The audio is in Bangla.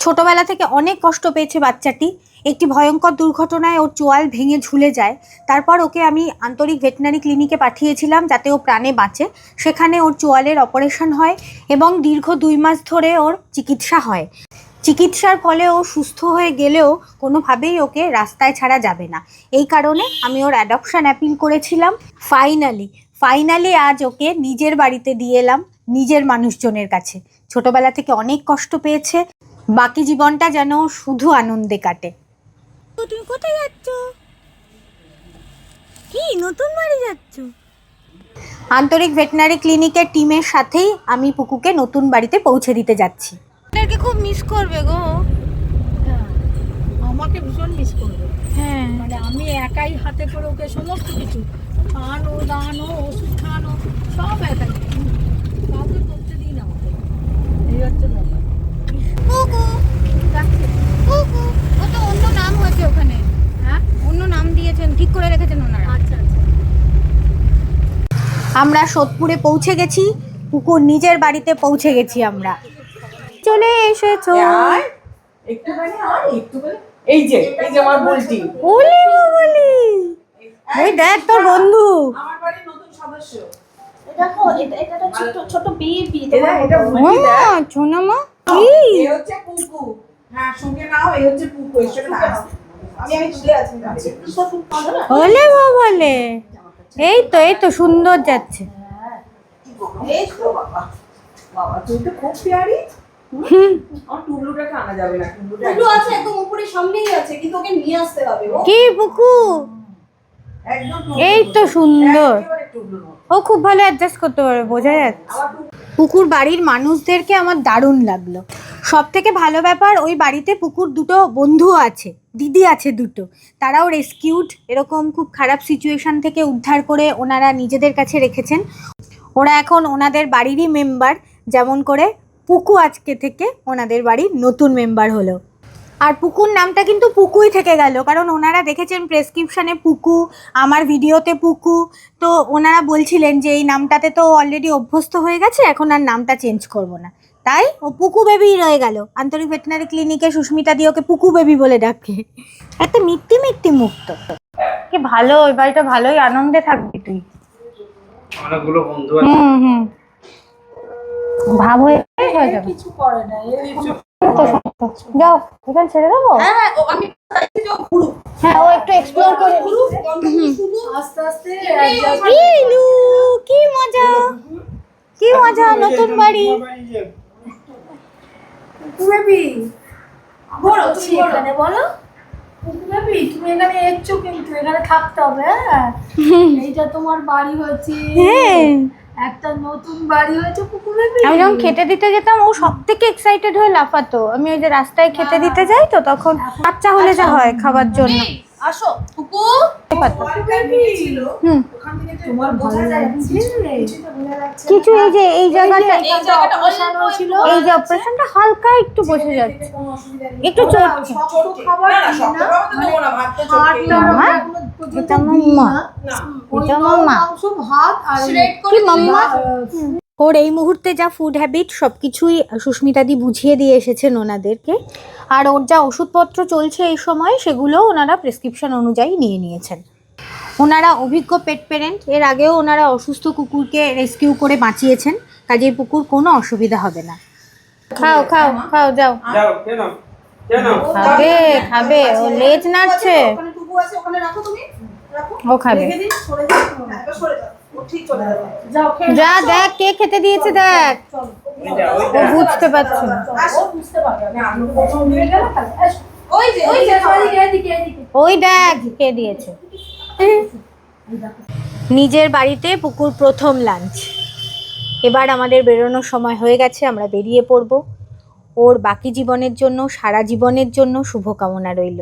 ছোটবেলা থেকে অনেক কষ্ট পেয়েছে বাচ্চাটি। একটি ভয়ঙ্কর দুর্ঘটনায় ওর চোয়াল ভেঙে ঝুলে যায়। তারপর ওকে আমি আন্তরিক ভেটেনারি ক্লিনিকে পাঠিয়েছিলাম যাতে ও প্রাণে বাঁচে। সেখানে ওর চোয়ালের অপারেশন হয় এবং দীর্ঘ দুই মাস ধরে ওর চিকিৎসা হয়। চিকিৎসার ফলে ও সুস্থ হয়ে গেলেও কোনোভাবেই ওকে রাস্তায় ছাড়া যাবে না। এই কারণে আমি ওর অ্যাডপশন অ্যাপিল করেছিলাম। ফাইনালি ফাইনালি আজ ওকে নিজের বাড়িতে দিয়ে এলাম নিজের মানুষজনের কাছে। ছোটবেলা থেকে অনেক কষ্ট পেয়েছে। বাকি জীবনটা যেন শুধু আনন্দে কাটে। তুমি কোথায় যাচ্ছ? কি নতুন বাড়ি যাচ্ছ? আন্তরিক ভেটেনারি ক্লিনিকের টিমের সাথেই আমি পুকুকে নতুন বাড়িতে পৌঁছে দিতে যাচ্ছি। ওদেরকে খুব মিস করবে গো। হ্যাঁ, আমাকে ভীষণ মিস করবে। হ্যাঁ। মানে আমি একাই হাতে করে ওকে সমস্ত কিছু খাওয়ানো দাওয়ানো ওষুধ খাওয়ানো সব একাই। কাউকে করতে দিই না আমাকে। এই হচ্ছে ব্যাপার পুকু যাচ্ছে। পুকু ও তো অন্য নাম হয়েছে ওখানে হ্যাঁ অন্য নাম দিয়েছেন ঠিক করে রেখেছেন ওনারা আচ্ছা আচ্ছা আমরা সোদপুরে পৌঁছে গেছি কুকুর নিজের বাড়িতে পৌঁছে গেছি আমরা। চলে এসেছ। আয়, একটুখানি আয়, একটুখানি। এই যে এই যে আমার বুলটি। ওলি বলি। ওই দেখ তোর বন্ধু। আমার বাড়ির নতুন সদস্য। দেখো এটা এটা ছোট ছোট বেবি এরা এটা বুলটি ও দেখ। সোনামা কি? এই হচ্ছে পুকু হ্যাঁ সঙ্গে নাও এই হচ্ছে পুকু এর সঙ্গে আমি আমি তুলে আছি কাছে বলে। এই তো এই তো সুন্দর যাচ্ছে। এই তো বাবা। বাবা তুই তো খুব পেয়ারি। আমার টুবলুটাকে আনা যাবে না টুবলুটা টুকরো আছে একদম উপরে সামনেই আছে কিন্তু ওকে নিয়ে আসতে হবে ও। কি একদম এই তো সুন্দর। ও খুব ভালো অ্যাডজাস্ট করতে পারবে বোঝা যাচ্ছে। পুকুর বাড়ির মানুষদেরকে আমার দারুণ লাগল। সব থেকে ভালো ব্যাপার, ওই বাড়িতে পুকুর দুটো বন্ধু আছে, দিদি আছে দুটো। তারাও রেস্কিউড এরকম খুব খারাপ সিচুয়েশন থেকে উদ্ধার করে ওনারা নিজেদের কাছে রেখেছেন। ওরা এখন ওনাদের বাড়িরই মেম্বার যেমন করে পুকু আজকে থেকে ওনাদের বাড়ির নতুন মেম্বার হলো। আর পুকুর নামটা কিন্তু পুকুই থেকে গেল, কারণ ওনারা দেখেছেন প্রেসক্রিপশানে পুকু, আমার ভিডিওতে পুকু, তো ওনারা বলছিলেন যে এই নামটাতে তো অলরেডি অভ্যস্ত হয়ে গেছে, এখন আর নামটা চেঞ্জ করব না। তাই? ও পুকু বেবি রয়ে গেল। আন্তরিক ভেটেনারি ক্লিনিকে সুস্মিতা দিয়ে ওকে পুকু বেবি বলে ডাকে। এত মিট্টি মিট্টি মুক্ত কি ভালো ওই বাড়িটা ভালোই আনন্দে থাকবি তুই। অনেকগুলো বন্ধু আছে। হুম হুম। ভাব হয়ে হয়ে যাবে। কিছু করে না এই যাও এখানে ছেড়ে দেবো? হ্যাঁ আমি হ্যাঁ ও একটু এক্সপ্লোর করে নি। ঘুরুক গন্ধগুলো শুনুক আস্তে আস্তে কি মজা। কি মজা নতুন বাড়ি। বেবি বলো তুমি বলো। এখানে বলো। বেবি তুমি এখানে এসছো কিন্তু এখানে থাকতে হবে হ্যাঁ? এইটা তোমার বাড়ি হয়েছে। হ্যাঁ। একটা নতুন বাড়ি হয়েছে বেবি আমি যখন খেতে দিতে যেতাম ও সব থেকে এক্সাইটেড হয়ে লাফাতো। আমি ওই যে রাস্তায় খেতে দিতে যাই তো তখন বাচ্চা হলে যা হয় খাবার জন্য। আসো পুকু। কিছু এই যে এই জায়গাটা এই যে অপারেশনটা হালকা একটু বসে যাচ্ছে। একটু চটকে শক্ত খাবার না না দিই শক্ত না। খাবার তো দেবো না ভাত তো চটকেই হাড়টা খাব। মাম্মা? এটা মাম্মা। এটা মাম্মা। কি ওর এই মুহূর্তে যা ফুড হ্যাবিট সব কিছুই সুস্মিতাদি বুঝিয়ে দিয়ে এসেছেন ওনাদেরকে। আর ওর যা ওষুধপত্র চলছে এই সময় সেগুলো ওনারা প্রেসক্রিপশন অনুযায়ী নিয়ে নিয়েছেন। ওনারা অভিজ্ঞ পেট পেরেন্ট এর আগেও ওনারা অসুস্থ কুকুরকে রেস্কিউ করে বাঁচিয়েছেন কাজেই পুকুর কোনো অসুবিধা হবে না। খাও খাও খাও যাও। যাও কেন কেন খাবে খাবে ও লেজ নাড়ছে। ওখানে আছে ওখানে রাখো তুমি। যা দেখ কে খেতে দিয়েছে দেখ। ও বুঝতে পারছে। ওই দেখ কে দিয়েছে। নিজের বাড়িতে পুকুর প্রথম লাঞ্চ। এবার আমাদের বেরোনোর সময় হয়ে গেছে আমরা বেরিয়ে পড়ব। ওর বাকি জীবনের জন্য সারা জীবনের জন্য শুভকামনা রইল।